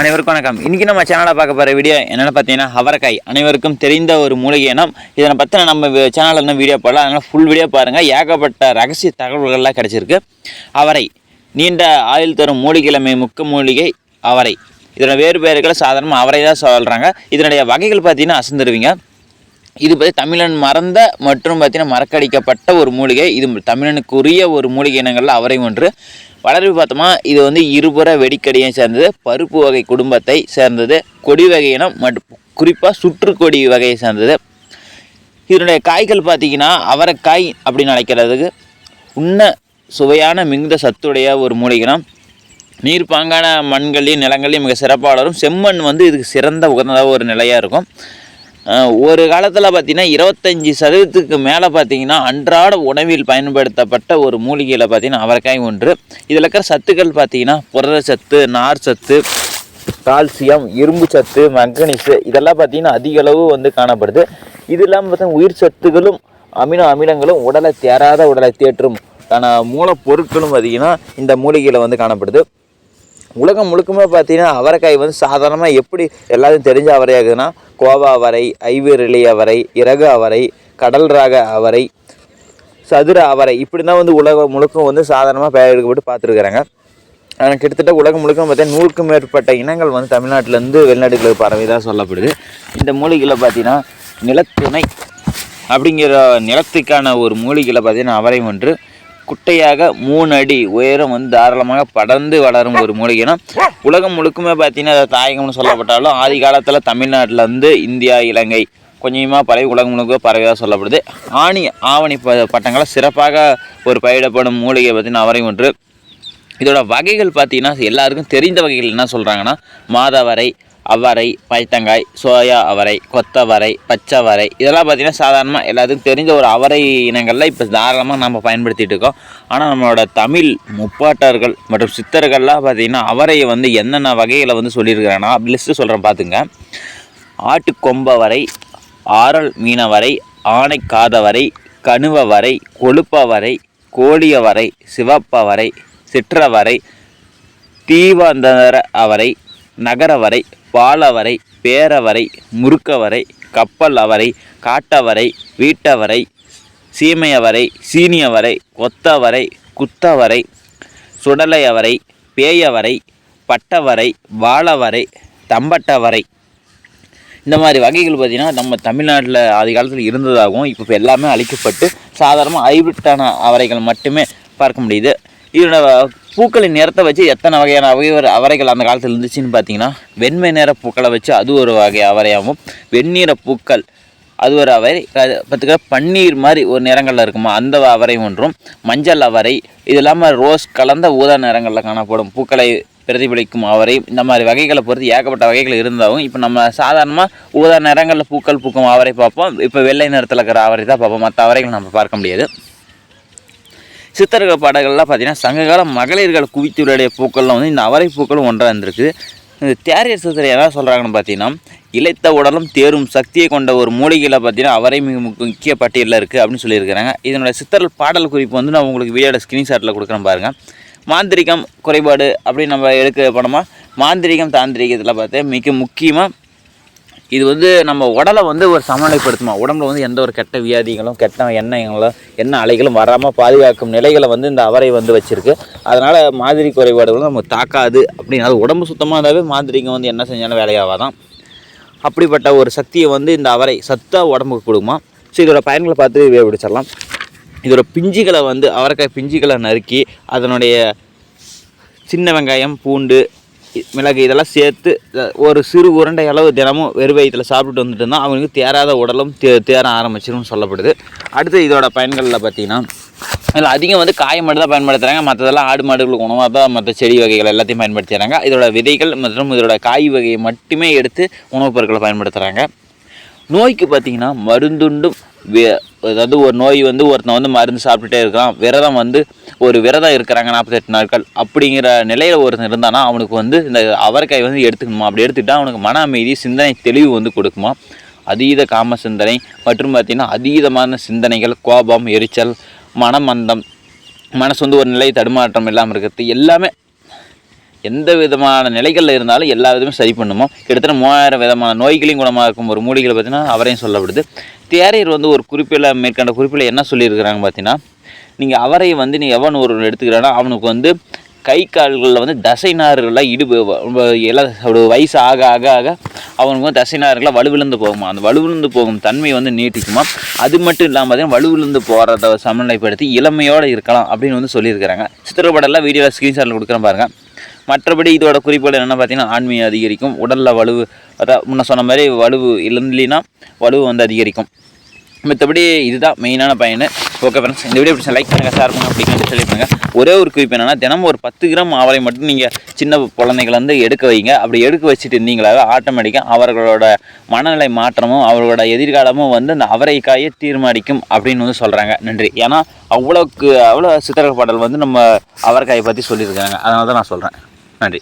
அனைவருக்கும் வணக்கம். இன்றைக்கி நம்ம சேனலில் பார்க்க போகிற வீடியோ என்னென்னு பார்த்தீங்கன்னா அவரைக்காய். அனைவருக்கும் தெரிந்த ஒரு மூலிகை இனம். இதனை பற்றின நம்ம சேனலில் இன்னும் வீடியோ போடலாம் அதனால் ஃபுல் வீடியோ பாருங்கள் ஏகப்பட்ட ரகசிய தகவல்கள்லாம் கிடச்சிருக்கு. அவரை நீண்ட ஆயுள் தரும் மூலிகிழமை முக்க மூலிகை அவரை. இதனோட வேறு பெயர்களை சாதாரணமாக அவரை தான் சொல்கிறாங்க இதனுடைய வகைகள் பார்த்தீங்கன்னா அசந்துருவீங்க. இது பற்றி தமிழன் மறந்த மற்றும் பார்த்தீங்கன்னா மறக்கடிக்கப்பட்ட ஒரு மூலிகை. இது தமிழனுக்குரிய ஒரு மூலிகை இனங்களில் அவரை ஒன்று. வளர்வு பார்த்தோமா இது வந்து இருபுற வெடிக்கடியை சேர்ந்தது பருப்பு வகை குடும்பத்தை சேர்ந்தது கொடி வகையினம் மற்றும் குறிப்பாக சுற்றுக்கொடி வகையை சேர்ந்தது. இதனுடைய காய்கள் பார்த்திங்கன்னா அவரைக்காய் அப்படின்னு அழைக்கிறதுக்கு உண்ண சுவையான மிகுந்த சத்துடைய ஒரு மூலிகனம் நீர்ப்பாங்கான மண்களையும் நிலங்களையும் மிக சிறப்பாக வளரும் செம்மண் வந்து இதுக்கு சிறந்த உகந்ததாக ஒரு நிலையாக இருக்கும். ஒரு காலத்தில் பார்த்தீங்கன்னா இருபத்தஞ்சி சதவீதத்துக்கு மேலே பார்த்தீங்கன்னா அன்றாட உணவில் பயன்படுத்தப்பட்ட ஒரு மூலிகையில் பார்த்தீங்கன்னா அவரைக்காய் ஒன்று. இதில் இருக்கிற சத்துக்கள் பார்த்தீங்கன்னா புரதச்சத்து நார் சத்து கால்சியம் இரும்பு சத்து மங்கனீஸு இதெல்லாம் பார்த்தீங்கன்னா அதிக அளவு வந்து காணப்படுது. இது இல்லாமல் பார்த்தீங்கன்னா உயிர் சத்துகளும் அமினோ அமிலங்களும் உடலை தேராத உடலை தேற்றும் மூலப்பொருட்களும் பார்த்திங்கன்னா இந்த மூலிகையில் வந்து காணப்படுது. உலகம் முழுக்கமே பார்த்தீங்கன்னா அவரைக்காய் வந்து சாதாரணமாக எப்படி எல்லாத்தையும் தெரிஞ்ச அவரையாகுதுன்னா கோவா அவரை ஐவரிலி அவரை இறகு அவரை கடல் ராக அவரை சதுர அவரை இப்படி தான் வந்து உலகம் முழுக்கம் வந்து சாதாரணமாக பெயரெடுக்கப்பட்டு பார்த்துருக்குறாங்க. ஆனால் கிட்டத்தட்ட உலகம் முழுக்க பார்த்தீங்கன்னா நூறுக்கும் மேற்பட்ட இனங்கள் வந்து தமிழ்நாட்டிலேருந்து வெளிநாடுகளுக்கு பரவிதாக சொல்லப்படுது. இந்த மூலிகையில் பார்த்தீங்கன்னா நிலத்துணை அப்படிங்கிற நிலத்துக்கான ஒரு மூலிகையில் பார்த்தீங்கன்னா அவரை ஒன்று குட்டையாக மூணு அடி உயரம் வந்து தாராளமாக படர்ந்து வளரும் ஒரு மூலிகைனா உலகம் முழுக்குமே பார்த்தீங்கன்னா அதை தாயகம்னு சொல்லப்பட்டாலும் ஆதி காலத்தில் தமிழ்நாட்டில் வந்து இந்தியா இலங்கை கொஞ்சமாக பரவி உலகம் முழுக்க பரவியாக சொல்லப்படுது. ஆணி ஆவணி ப பட்டங்களை சிறப்பாக ஒரு பயிரிடப்படும் மூலிகை பார்த்தீங்கன்னா அவரை ஒன்று இதோட வகைகள் பார்த்தீங்கன்னா எல்லாருக்கும் தெரிந்த வகைகள் என்ன சொல்கிறாங்கன்னா மாதவரை அவரை பைத்தங்காய் சோயா அவரை கொத்தவரை பச்சைவரை இதெல்லாம் பார்த்தீங்கன்னா சாதாரணமாக எல்லாத்துக்கும் தெரிஞ்ச ஒரு அவரை இனங்களில் இப்போ தாராளமாக நம்ம பயன்படுத்திட்டு இருக்கோம். ஆனால் நம்மளோட தமிழ் முப்பாட்டர்கள் மற்றும் சித்தர்கள்லாம் பார்த்திங்கன்னா அவரையை வந்து என்னென்ன வகையில் வந்து சொல்லியிருக்கிறாங்கன்னா அப்படி லிஸ்ட்டு சொல்கிறேன் பார்த்துங்க ஆட்டுக்கொம்பவரை ஆரல் மீனவரை ஆனை காதவரை கணுவவரை கொழுப்பவரை கோழியவரை சிவப்பவரை சிற்றவரை தீவந்தர அவரை நகரவரை பாலவரை பேரவரை முறுக்கவரை கப்பல் அவரை காட்டவரை வீட்டவரை சீமையவரை சீனியவரை கொத்தவரை குத்தவரை சுடலையவரை பேயவரை பட்டவரை வாழவரை தம்பட்டவரை. இந்த மாதிரி வகைகள் பார்த்திங்கன்னா நம்ம தமிழ்நாட்டில் ஆதி காலத்தில் இருந்ததாகவும் இப்போ எல்லாமே அழிக்கப்பட்டு சாதாரணமாக ஹைபிரிட்டான அவரைகள் மட்டுமே பார்க்க முடியுது. இதோட பூக்களின் நிறத்தை வச்சு எத்தனை வகையான வகை அவரைகள் அந்த காலத்தில் இருந்துச்சுன்னு பார்த்தீங்கன்னா வெண்மை நிற பூக்களை வச்சு அது ஒரு வகை அவரையாகவும் வெண்ணிற பூக்கள் அது ஒரு அவரை பார்த்துக்க பன்னீர் மாதிரி ஒரு நிறங்களில் இருக்குமா அந்த அவரை ஒன்றும். மஞ்சள் அவரை இது இல்லாமல் ரோஸ் கலந்த ஊதா நிறங்களில் காணப்படும் பூக்களை பிரதிபலிக்கும் அவரை. இந்த மாதிரி வகைகளை பொறுத்து ஏகப்பட்ட வகைகள் இருந்தாலும் இப்போ நம்ம சாதாரணமாக ஊதா நிறங்களில் பூக்கள் பூக்கும் அவரை பார்ப்போம். இப்போ வெள்ளை நிறத்தில் இருக்கிற அவரை தான் பார்ப்போம். மற்ற அவரைகள் நம்ம பார்க்க முடியாது. சித்தர்கள் பாடல்கள்லாம் பார்த்தீங்கன்னா சங்ககால மகளிர்கள் குவித்துடைய பூக்கள்லாம் வந்து இந்த அவரை பூக்களும் ஒன்றாக இருந்திருக்கு. இந்த தேரியர் சித்தர் என்ன சொல்கிறாங்கன்னு பார்த்தீங்கன்னா இழைத்த உடலும் தேரும் சக்தியை கொண்ட ஒரு மூலிகையில் பார்த்தீங்கன்னா அவரை மிக முக்கிய பட்டியலில் இருக்குது அப்படின்னு சொல்லியிருக்கிறாங்க. இதனுடைய சித்தர்கள் பாடல் குறிப்பு வந்து நான் உங்களுக்கு வீடியோட ஸ்க்ரீன்ஷாட்டில் கொடுக்குறேன் பாருங்கள் மாந்திரிகம் குறைபாடு அப்படின்னு நம்ம எடுக்க போனோமா மாந்திரிகம் தாந்திரிகத்தில் பார்த்தா மிக முக்கியமாக இது வந்து நம்ம உடலை வந்து ஒரு சமநிலைப்படுத்துமா? உடம்புல வந்து எந்த ஒரு கெட்ட வியாதிகளும் கெட்ட எண்ணங்களும் எண்ணெய் அலைகளும் வராமல் பாதுகாக்கும் நிலைகளை வந்து இந்த அவரை வந்து வச்சுருக்கு. அதனால் மாதிரி குறைபாடுகளும் நம்ம தாக்காது அப்படின்னு. அது உடம்பு சுத்தமாக இருந்தாவே மாதிரிங்க வந்து என்ன செஞ்சாலும் வேலையாகாதான். அப்படிப்பட்ட ஒரு சக்தியை வந்து இந்த அவரை சத்தாக உடம்புக்கு கொடுக்குமா? ஸோ இதோட பயன்களை பார்த்து விவரிச்சிடலாம் இதோட பிஞ்சுகளை வந்து அவரைக்காய் பிஞ்சுகளை நறுக்கி அதனுடைய சின்ன வெங்காயம் பூண்டு மிளகு இதெல்லாம் சேர்த்து ஒரு சிறு உருண்டை அளவு தினமும் வெறும் வயிற்றில் சாப்பிட்டு வந்துட்டு இருந்தால் அவங்களுக்கு தேராத உடலும் தே தேர ஆரம்பிச்சிரும்னு சொல்லப்படுது. அடுத்து இதோட பயன்களில் பார்த்தீங்கன்னா இதில் அதிகம் வந்து காய் மட்டும் தான் பயன்படுத்துகிறாங்க மற்றதெல்லாம் ஆடு மாடுகளுக்கு உணவாக தான் மற்ற செடி வகைகள் எல்லாத்தையும் பயன்படுத்துகிறாங்க இதோட விதைகள் மற்றும் இதோட காய் வகையை மட்டுமே எடுத்து உணவுப் பொருட்களை பயன்படுத்துகிறாங்க நோய்க்கு பார்த்தீங்கன்னா மருந்துண்டும் அதாவது ஒரு நோய் வந்து ஒருத்தன் வந்து மருந்து சாப்பிட்டுட்டே இருக்கான். விரதம் வந்து ஒரு விரதம் இருக்கிறாங்க நாற்பத்தெட்டு நாட்கள். அப்படிங்கிற நிலையில் ஒருத்தன் இருந்தானா அவனுக்கு வந்து இந்த அவரைக்காய் வந்து எடுத்துக்கணுமா? அப்படி எடுத்துக்கிட்டால் அவனுக்கு மன அமைதி சிந்தனை தெளிவு வந்து கொடுக்குமா? அதீத காம சிந்தனை மற்றும் பார்த்திங்கன்னா அதீதமான சிந்தனைகள் கோபம் எரிச்சல் மனமந்தம் மனசு வந்து ஒரு நிலை தடுமாற்றம் இல்லாமல் இருக்கிறது. எல்லாமே எந்த விதமான நிலைகளில் இருந்தாலும் எல்லா விதமும் சரி பண்ணுமோ? கிட்டத்தட்ட மூவாயிரம் விதமான நோய்களையும் குணமாக்கும் ஒரு மூலிகளை பார்த்தீங்கன்னா அவரையும் சொல்லப்படுது. தேரையர் வந்து ஒரு குறிப்பில் மேற்கண்ட குறிப்பில் என்ன சொல்லியிருக்கிறாங்க பார்த்தீங்கன்னா நீங்கள் அவரை வந்து நீ எவன் ஒரு எடுத்துக்கிறானோ அவனுக்கு வந்து கை கால்களில் வந்து தசை நார்கள்லாம் இடுப்பு எல்லாம் ஒரு வயசு ஆக ஆக ஆக அவனுக்கு வந்து தசை நார்கள்லாம் வலுவிழுந்து போகுமா? அந்த வலுவிழுந்து போகும் தன்மை வந்து நீட்டிக்குமா? அது மட்டும் இல்லாமல் பார்த்தீங்கன்னா வலுவிழுந்து போகிறத சமநிலைப்படுத்தி இளமையோடு இருக்கலாம் அப்படின்னு வந்து சொல்லியிருக்கிறாங்க. சித்திரப்படம்லாம் வீடியோவில் ஸ்க்ரீன்ஷாட்டில் கொடுக்குறேன் பாருங்கள் மற்றபடி இதோட குறிப்புகள் என்னென்ன பார்த்தீங்கன்னா ஆண்மையை அதிகரிக்கும் உடலில் வலுவு அதான் முன்ன சொன்ன மாதிரி வலுவு இல்லைன்னா வலுவு வந்து அதிகரிக்கும். மற்றபடி இதுதான் மெயினான பயன். ஓகே ஃப்ரெண்ட்ஸ் இந்த வீடியோ பிடிச்ச லைக் பண்ணுங்கள் ஷேர் பண்ணுங்கள் அப்படிங்கிற சொல்லி பண்ணுங்கள் ஒரே ஒரு குறிப்பு என்னன்னா தினமும் ஒரு பத்து கிராம் அவரை மட்டும் நீங்கள் சின்ன குழந்தைகளை வந்து எடுக்க வைங்க. அப்படி எடுக்க வச்சுட்டு இருந்தீங்களாவே ஆட்டோமேட்டிக்காக அவர்களோட மனநிலை மாற்றமும் அவர்களோட எதிர்காலமும் வந்து அந்த அவரைக்காயை தீர்மானிக்கும் அப்படின்னு வந்து சொல்கிறாங்க நன்றி. ஏன்னா அவ்வளோக்கு அவ்வளோ சித்திரப்பாடல் வந்து நம்ம அவரைக்காயை பற்றி சொல்லியிருக்காங்க. அதனால தான் நான் சொல்கிறேன் நன்றி.